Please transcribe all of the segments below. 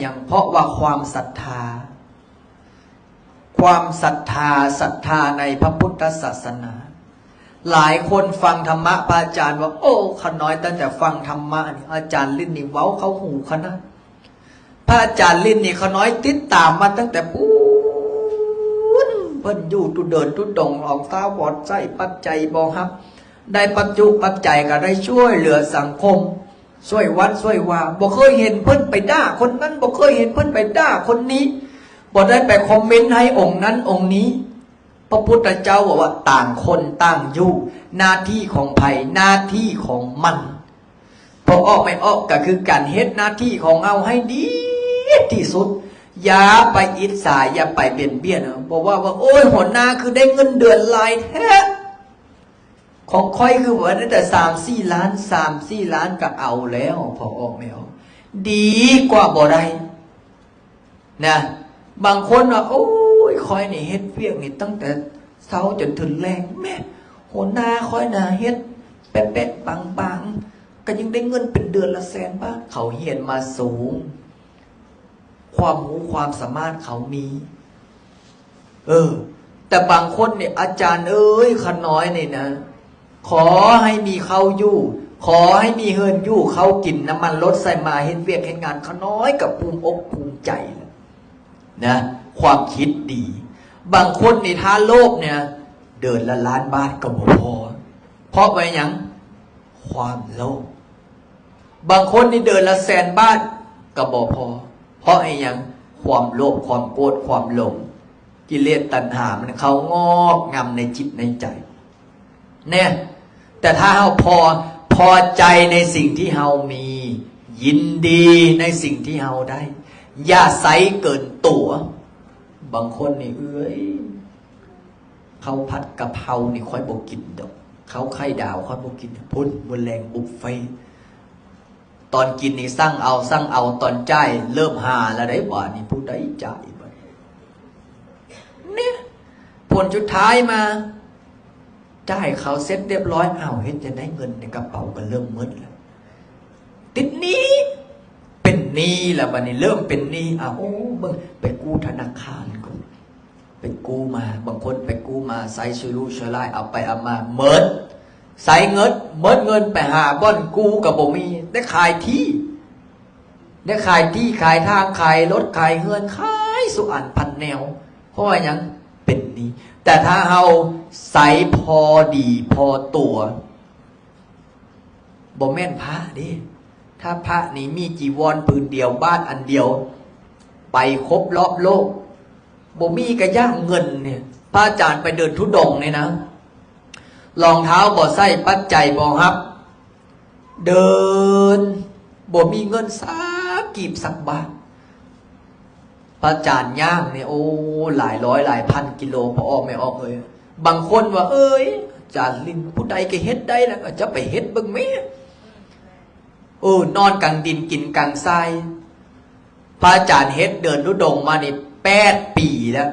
อย่างเพราะว่าความศรัทธา ความศรัทธาศรัทธาในพระพุทธศาสนา หลายคนฟังธรรมะพระอาจารย์ว่า โอ้ขน้อยตั้งแต่ฟังธรรมะนี่อาจารย์ลิ้นนี่เว้าเขาหูขนาดพระอาจารย์ลิ้นนี่ขน้อยติดตามมาตั้งแต่ปูนเพิ่นอยู่ตุเดินตุดงออกฟ้าวอดใจปัจใจบอครับ ได้ปัจจุปัจจัยก็ได้ช่วยเหลือสังคม ช่วยวัดช่วยว่าบ่เคยเห็นเพิ่นไปด่าคนนั้นบ่เคยเห็นเพิ่นไปด่าคนนี้บ่ได้ไปคอมเมนต์ให้องค์นั้นองค์นี้ พระพุทธเจ้าบอกว่าต่างคนต่างอยู่หน้าที่ของไผ่หน้าที่ของมันพอออกไม่ออกก็คือการเฮ็ดหน้าที่ของเอาให้ดีที่สุดอย่าไปอิจฉาอย่าไปเบียนเบียนบอกว่าว่าโอ้ยหัวหน้าคือได้เงินเดือนลายแท้ ของค่อยคือว่าได้แต่สามสี่ล้านสามสี่ล้านก็เอาแล้ว พอออกไม่ออกดีกว่าบ่ได้นะบางคนว่าโอ้ยคอยนี่เฮ็ดเวียกนี่ตั้งแต่เช้าจนถึงแรงแม่หัวหน้าคอยน่ะเฮ็ดแป๊ะๆบางๆก็ยังได้เงินเป็นเดือนละแสนบาเขาเฮียนมาสูง ความรู้ความสามารถเขามี เออ แต่บางคนเนี่ยอาจารย์เอ้ยขน้อยนี่นะ ขอให้มีเขาอยู่ ขอให้มีเฮินอยู่เขากินน้ำมันรถใส่มาเห็นเวียกเห็นงานเขาน้อยกับภูมิอกภูมิใจนะความคิดดี บางคนในท่าโลกเนี่ย เดินละล้านบาทก็บ่พอ เพราะไว้หยังความโลภบางคนนี่เดินละแสนบาทก็บ่พอ เพราะไอ้ยังความโลภความโกรธความหลงกิเลสตัณหามันเขางอกงำในจิตในใจเนี่ย แต่ถ้าเราพอพอใจในสิ่งที่เรามี ยินดีในสิ่งที่เราได้ อย่าใสเกินตัว บางคนนี่เอ้ยเขาผัดกะเพรานี่ค่อยบกกินดอกเขาไข่ดาวค่อยบกกินพุ่นบนแรงบุฟเฟ่ต์ตอนกินนี่สั่งเอาสั่งเอาตอนจ่ายเริ่มหาแล้วได้บ่านี่ผู้ใดจ่ายบ่เนี่ยผลสุดท้ายมา จ่ายเขาเซ็ตเรียบร้อยอ้าวเห็นจะได้เงินในกระเป๋าก็เริ่มมืดแล้วติดนี้เป็นนี้แล้วบัดนี้เริ่มเป็นนี้อ้าวโอ้เบิ่งไปกู้ธนาคารก่อนไปกู้มาบางคนไปกู้มาใส่ชุรุชลายเอาไปเอามาเมิดใส่เงินเมิดเงินไปหาบ่อนกู้กับบ่มี ได้ขายที่ ได้ขายที่ขายทางขายรถขายเฮือนขายสุอันพันแนวเพราะว่ายัง เป็นนี้ แต่ถ้าเราใส่พอดีพอตัวบ่แม่นพระดิถ้าพระนี่มีจีวรผืนเดียวบ้านอันเดียว ไปครบรอบโลกบ่มีกระย่างเงินเนี่ยพระอาจารย์ไปเดินทุดงเนี่ยนะรองเท้าบ่ใส่ปัจจัยบ่ครับ เดินบ่มีเงินสักกีบสักบาท พระอาจารย์ย่างเนี่ยโอ้หลายร้อยหลายพันกิโลพอออกไม่ออกเลยบางคนว่า เอ้ยอาจารย์ลินผู้ใดก็เฮ็ดได้แล้วก็จะไปเฮ็ดบิ่งแม่โอ้นอนกลางดินกินกลางทรายพระอาจารย์เฮ็ดเดินรุดงมานี่แปดปีแล้ว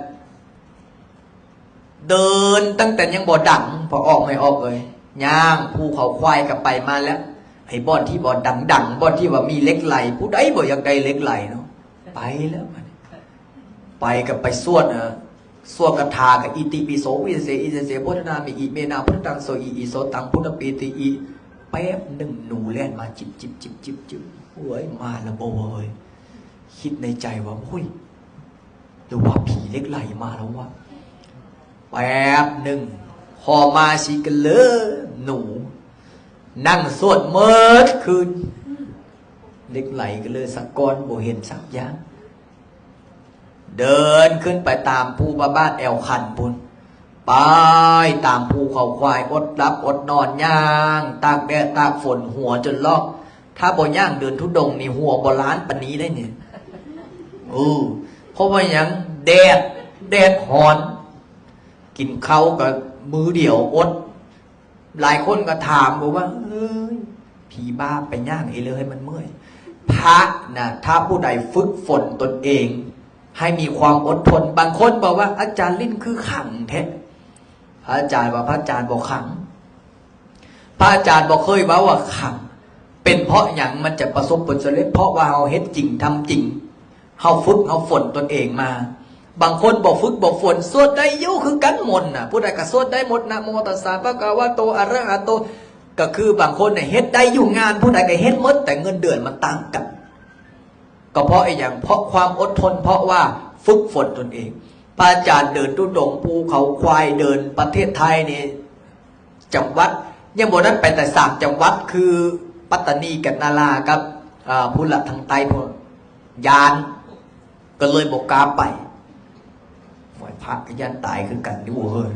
เดินตั้งแต่ยังบ่ดังพอออกไม่ออกเลยย่างภูเขาควายกับไปมาแล้วไอ้บ่อนที่บ่ดังดังๆบ่อนที่ว่ามีเล็กไหลผู้ใดบ่อยากได้เล็กไหลเนาะไปแล้วมัน ไปกับไปสวดนะสวดกถากับอิติปิโสวิเศษอิเศษพุทธนามิอิเมนาพุทธังโสอิอิโสตังพุทธปีติอิแป๊บหนึ่งหนูแล่นมาจิบจิบจิบจิบจิบโอ้ยมาละโบเอ้ยคิดในใจว่าหุ้ยหรือว่าผีเล็กไหลมาแล้ววะแป๊บหนึ่งพอมาสิกันเลยหนู นั่งสวดเมิดคืนเล็กไหลกันเลยสักก้อนโบเห็นสักอย่าง เดินขึ้นไปตามภูบาบ้านแอวคันพุนไปตามภูเขาควายอดรับอดนอนย่างตากแดดตากฝนหัวจนลอก ถ้าบ่ย่างเดินทุดงนี่หัวบ่ล้านปานนี้ได้เนี่ยเออเพราะว่าหยังแดดแดดหอน กินเขากับมือเดียวอด หลายคนก็ถามบอกว่าเอ้ยผีบ้าไปย่างเอเลยมันเมื่อยพระนะถ้าผู้ใดฝึกฝนตนเอง ให้มีความอดทน บางคนบอกว่า อาจารย์ลิ้นคือขังแท้พระอาจารย์ว่าพระอาจารย์บอกขัง พระอาจารย์บอกเคยว่าว่าขัง เป็นเพราะอย่างมันจะประสบผลสำเร็จเพราะว่าเราเฮ็ดจริงทำจริงเฮาฝึกเฮาฝนตนเองมา บางคนบอกฝึกบอกฝนสวดได้ยุคือกันหมดน่ะผู้ใดก็สวดได้หมดนะโมตัสสะปะกะวะโตอะระหะโต ก็คือบางคนเนี่ยเฮ็ดได้อยู่งาน ผู้ใดก็เฮ็ดหมดแต่เงินเดือนมันต่างกัน ก็เพราะไอ้อย่างเพราะความอดทน เพราะว่าฝึกฝนตนเองพระอาจารย์เดินตุดงภูเขาควายเดินประเทศไทยนี่จังหวัดยังบนนั้นไปแต่สามจังหวัดคือปัตตานีกับนารากับอ่าพุละทางใต้พวกยาน ก็เลยบอกกาไปฝ่ายพระก็ยันตายคือกันดิวเฮ้ย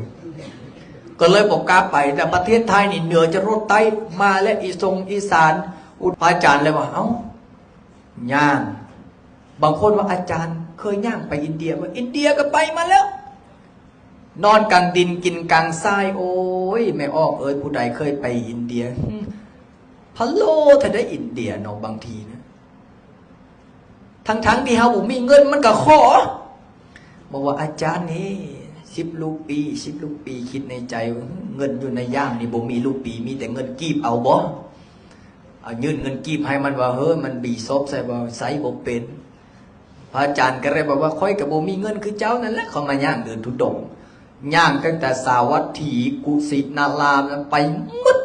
ก็เลยบอกกาไปแต่ประเทศไทยนี่เหนือจะรถไต้มาและอีสงอีสาน อุปอาจารย์เลยว่าเอ้าย่าง บางคนว่าอาจารย์เคยย่างไปอินเดียว่าอินเดียก็ไปมาแล้ว นอนกลางดินกินกลางทรายโอ้ยไม่ออกเอ้ยผู้ใดเคยไปอินเดียพะโลถ้าได้อินเดียเนาะบางทีนะ ทั้งๆที่เฮาบ่มีเงินมันก็ขอบอกว่าอาจารย์นี่สิบลูกปีสิบลูกปีคิดในใจ เงินอยู่ในย่ามนี่บ่มีลูกปีมีแต่เงินกีบเอาบ่เอายื่นเงินกีบให้มันว่าเฮ้ยมันบีซบใส่บ่ใส่บ่เป็น พระอาจารย์ก็เลยบอกว่าค่อยกับบ่มีเงินคือเจ้านั่นแหละเขามาย่างเดินทุดงย่างตั้งแต่สาวัตถีกุสินารามไปหมด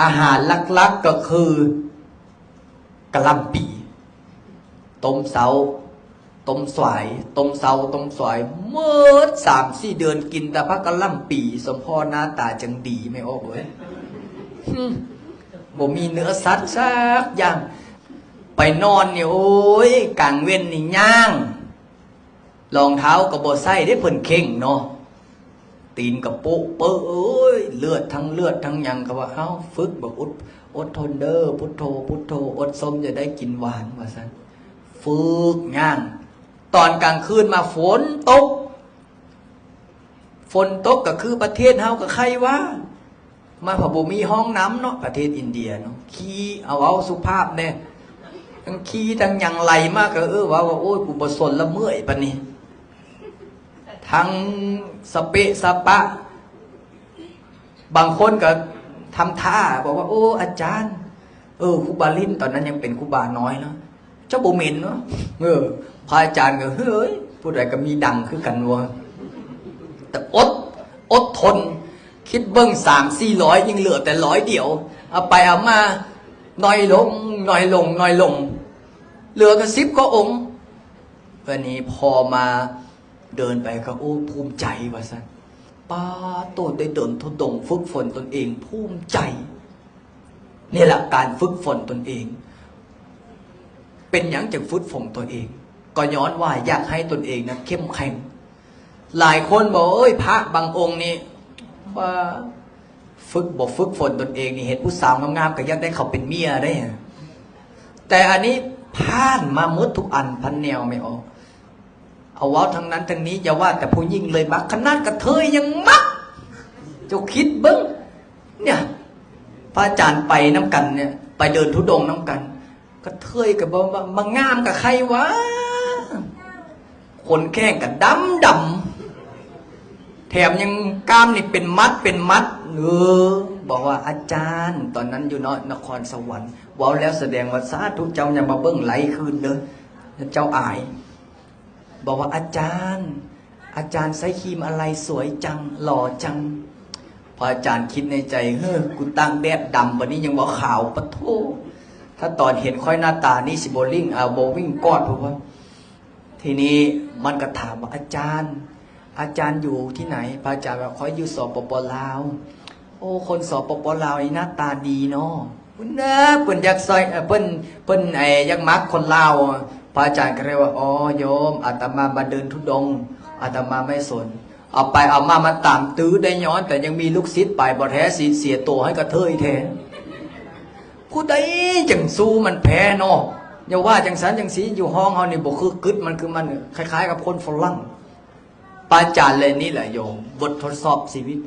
อาหารลักๆก็คือกะล่ำปีต้มเสาต้มสวายต้มเสาต้มสวายเมื่อสามสี่เดือนกินแต่พักกะล่ำปี สมพ่อหน้าตาจังดีไม่ออกเลยบ่มีเนื้อสัตว์สักอย่าง ไปนอนเนี่ยโอ้ยกลางเว้นนี่ย่างรองเท้ากับบใส่ได้เพิ่นเข่งเนาะตีนกับโป๊ะเปื้อเอ้ยเลือดทั้งเลือดทั้งยังก็ว่าเอ้าฝึกแบบอดอดทนเด้อพุทโธพุทโธอดสมจะได้กินหวานว่าซั่นฝึกงานตอนกลางคืนมาฝนตก ฝนตกก็คือประเทศเฮากับใครวะมาพะบุมีห้องน้ำเนาะประเทศอินเดียเนาะขี้เอาเอาสุภาพเนี่ย ทั้งขี้ทั้งยังไหลมากก็เออว่าว่าโอ้ยกูบสนละเมื่อยปะนี่ทั้งสเปะสปะ บางคนก็ทำท่า บอกว่า โอ้อาจารย์ เออครูบาลินตอนนั้นยังเป็นครูบาน้อยเนาะเจ้าบุเมนเนาะเออพระอาจารย์ก็เฮ้ยผู้ใดก็มีดังคือกันวะแต่อดอดทน คิดเบิ้งสามสี่ร้อยยังเหลือแต่ร้อยเดียว เอาไปเอามาน้อยลง น้อยลง น้อยลง เหลือกันสิบก็องค์ วันนี้พอมาเดินไปก็โอ้ภูมิใจว่าสันป้าโตได้เดินทุดงฝึกฝนตนเองภูมิใจ นี่แหละการฝึกฝนตนเอง เป็นอย่างจากฝึกฝนตัวเอง ก็ย้อนว่าอยากให้ตนเองนะเข้มแข็ง หลายคนบอกเอ้ยพระบางองค์นี่ว่าฝึกบอกฝึกฝนตนเองนี่เห็นผู้สาวงามๆก็ยากได้เขาเป็นเมียได้ แต่อันนี้ผ่านมาหมดทุกอันพันแนวไม่ออก เอาว่าทั้งนั้นทั้งนี้อย่าว่าแต่ผู้ยิ่งเลยมักขนาดกระเทยยังมักจ้าคิดเบิ้งเนี่ย พระอาจารย์ไปน้ำกันเนี่ย ไปเดินทุดงน้ำกันกระเทยกับบ่มามางามกับใครวะคนแข้งกับดำดำแถมยังกล้ามนี่เป็นมัดเป็นมัดเออ บอกว่าอาจารย์ ตอนนั้นอยู่เนนครสวรรค์ว้าแล้วแสดงว่าสาธุเจ้าอย่ามาเบิ้งไหลคืนเด้อเจ้าอาย บอกว่าอาจารย์ อาจารย์ใช้ครีมอะไรสวยจังหล่อจัง พออาจารย์คิดในใจเฮ้ยกูตั้งแดดดำวันนี้ยังบอกขาวปะโทถ้าตอนเห็นค่อยหน้าตานี่สิโบลิ่งเอาโบวิ่งกอดผมว่าทีนี้มันก็ถามว่าอาจารย์ อาจารย์อยู่ที่ไหน พระอาจารย์บอกค่อยอยู่สอบปปลาว โอ้ คนสปปลาวนี่หน้าตาดีเนาะคุณนะเปิ้นอยากซอยเอ่อเปิ้นเปิ้นไอ้อยังมักคนลาวพระอาจารย์ก็เลยว่าอ๋อโยมอาตมามาเดินทุดงอาตมาไม่สน เอาไปเอามามาตามตื้อได้ย้อน แต่ยังมีลูกศิษย์ไปบ่แท้สิเสียตัวให้กระเทยแท้ผู้ใดจังสู้มันแพ้เนาะอย่าว่าจังสันจังสีอยู่ห้องเฮานี่บ่คือกึดมันคือมันคล้าย ๆ กับคนฝรั่งปาจารย์เลยนี่แหละโยมบททดสอบชีวิต